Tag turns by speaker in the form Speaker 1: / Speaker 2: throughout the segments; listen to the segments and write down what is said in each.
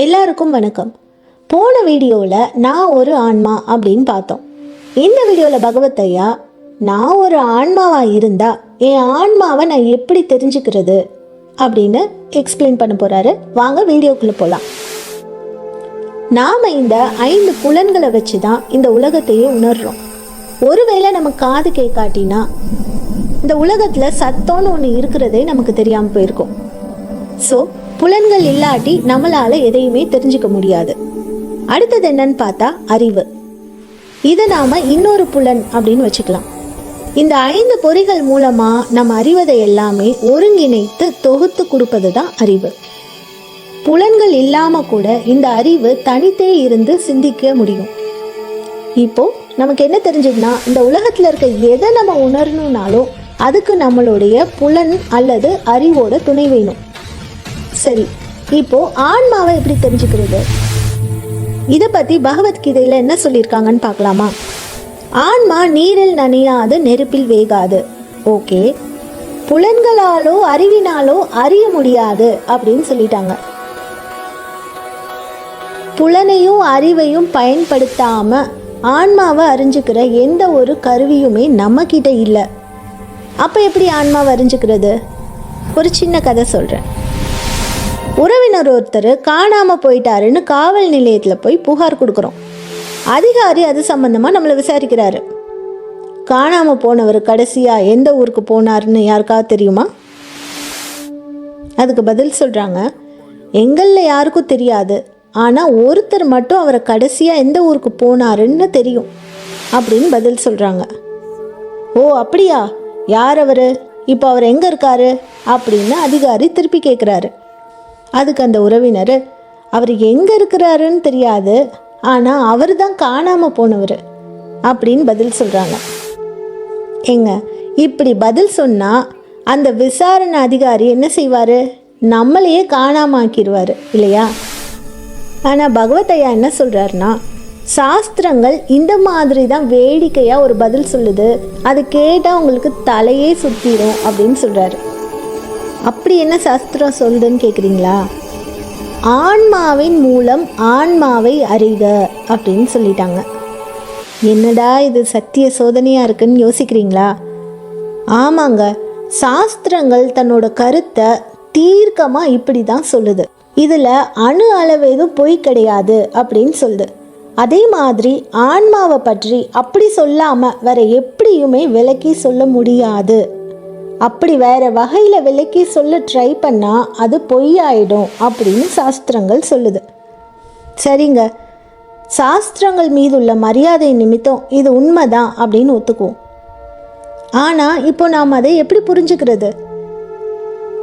Speaker 1: எல்லாருக்கும் வணக்கம். போன வீடியோவில் நான் ஒரு ஆன்மா அப்படின்னு பார்த்தோம். இந்த வீடியோவில் பகவத்தையா நான் ஒரு ஆன்மாவாக இருந்தால் என் ஆன்மாவை நான் எப்படி தெரிஞ்சுக்கிறது அப்படின்னு எக்ஸ்பிளைன் பண்ண போகிறாரு வாங்க வீடியோக்குள்ளே போகலாம் நாம் இந்த ஐந்து புலன்களை வச்சு தான் இந்த உலகத்தையே உணர்றோம். ஒருவேளை நம்ம காது கேட்காட்டினா இந்த உலகத்தில் சத்தம்னு ஒன்று இருக்கிறதே நமக்கு தெரியாமல் போயிருக்கும். ஸோ புலன்கள் இல்லாட்டி நம்மளால எதையுமே தெரிஞ்சுக்க முடியாது. அடுத்தது என்னன்னு பார்த்தா அறிவு. இதை நாம இன்னொரு புலன் அப்படின்னு வச்சுக்கலாம். இந்த ஐந்து பொறிகள் மூலமா நம்ம அறிவதை எல்லாமே ஒருங்கிணைத்து தொகுத்து கொடுப்பது தான் அறிவு. புலன்கள் இல்லாம கூட இந்த அறிவு தனித்தே இருந்து சிந்திக்க முடியும். இப்போ நமக்கு என்ன தெரிஞ்சதுன்னா இந்த உலகத்துல இருக்க எதை நம்ம உணரணும்னாலும் அதுக்கு நம்மளுடைய புலன் அல்லது அறிவோட துணை வேணும். சரி இப்போ ஆன்மாவை எப்படி தெரிஞ்சுக்கிறது? இதை பத்தி பகவத்கீதையில என்ன சொல்லியிருக்காங்கன்னு பார்க்கலாமா? ஆன்மா நீரில் நனையாது நெருப்பில் வேகாது. ஓகே. புலன்களாலோ அறிவினாலோ அறிய முடியாது அப்படின்னு சொல்லிட்டாங்க. புலனையும் அறிவையும் பயன்படுத்தாம ஆன்மாவை அறிஞ்சுக்கிற எந்த ஒரு கருவியுமே நம்ம கிட்ட இல்லை. அப்போ எப்படி ஆன்மாவை அறிஞ்சுக்கிறது? ஒரு சின்ன கதை சொல்கிறேன் உறவினர் ஒருத்தர் காணாமல் போயிட்டாருன்னு காவல் நிலையத்தில் போய் புகார் கொடுக்குறோம். அதிகாரி அது சம்மந்தமாக நம்மளை விசாரிக்கிறாரு. காணாமல் போனவர் கடைசியாக எந்த ஊருக்கு போனாருன்னு யாருக்காவது தெரியுமா? அதுக்கு பதில் சொல்கிறாங்க எங்களில் யாருக்கும் தெரியாது. ஆனால் ஒருத்தர் மட்டும் அவரை கடைசியாக எந்த ஊருக்கு போனாருன்னு தெரியும் அப்படின்னு பதில் சொல்கிறாங்க ஓ அப்படியா? யார் அவர்? இப்போ அவர் எங்கே இருக்காரு? அப்படின்னு அதிகாரி திருப்பி கேட்குறாரு அதுக்கு அந்த உறவினர் அவர் எங்கே இருக்கிறாருன்னு தெரியாது ஆனால் அவர் தான் காணாமல் போனவர் அப்படின்னு பதில் சொல்கிறாங்க ஏங்க இப்படி பதில் சொன்னால் அந்த விசாரணை அதிகாரி என்ன செய்வார்? நம்மளையே காணாமாக்கிடுவார் இல்லையா? ஆனால் பகவத் என்ன சொல்கிறாருன்னா சாஸ்திரங்கள் இந்த மாதிரி தான் வேடிக்கையாக ஒரு பதில் சொல்லுது. அது கேட்டால் உங்களுக்கு தலையே சுற்றிடும் அப்படின்னு சொல்கிறாரு அப்படி என்ன சாஸ்திரம் சொல்லுதுன்னு கேட்குறீங்களா ஆன்மாவின் மூலம் ஆன்மாவை அறிக அப்படின்னு சொல்லிட்டாங்க. என்னடா இது சத்திய சோதனையாக இருக்குன்னு யோசிக்கிறீங்களா? ஆமாங்க சாஸ்திரங்கள் தன்னோட கருத்தை தீர்க்கமாக இப்படி தான் சொல்லுது. இதில் அணு அளவு எதுவும் பொய் கிடையாது அப்படின்னு சொல்லுது. அதே மாதிரி ஆன்மாவை பற்றி அப்படி சொல்லாமல் வேற எப்படியுமே விலக்கி சொல்ல முடியாது. அப்படி வேற வகையில் விலக்கி சொல்ல ட்ரை பண்ணால் அது பொய்யாயிடும் அப்படின்னு சாஸ்திரங்கள் சொல்லுது. சரிங்க. சாஸ்திரங்கள் மீதுள்ள மரியாதை நிமித்தம் இது உண்மைதான் அப்படின்னு ஒத்துக்குவோம். ஆனால் இப்போ நாம் அதை எப்படி புரிஞ்சுக்கிறது?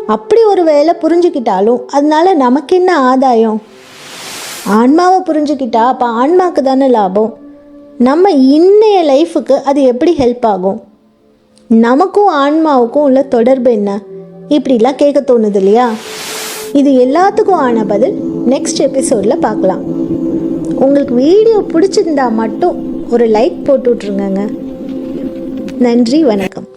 Speaker 1: அப்படி ஒரு வேலை புரிஞ்சுக்கிட்டாலும் அதனால நமக்கு என்ன ஆதாயம்? ஆன்மாவை புரிஞ்சுக்கிட்டா அப்போ ஆன்மாவுக்கு தானே லாபம்? நம்ம இன்னைய லைஃபுக்கு அது எப்படி ஹெல்ப் ஆகும்? நமக்கும் ஆன்மாவுக்கும் உள்ள தொடர்பு என்ன? இப்படிலாம் கேட்க தோணுது இல்லையா இது எல்லாத்துக்கும் ஆன பதில் நெக்ஸ்ட் எபிசோடில் பார்க்கலாம். உங்களுக்கு வீடியோ பிடிச்சிருந்தா மட்டும் ஒரு லைக் போட்டு விட்ருங்கங்க நன்றி வணக்கம்.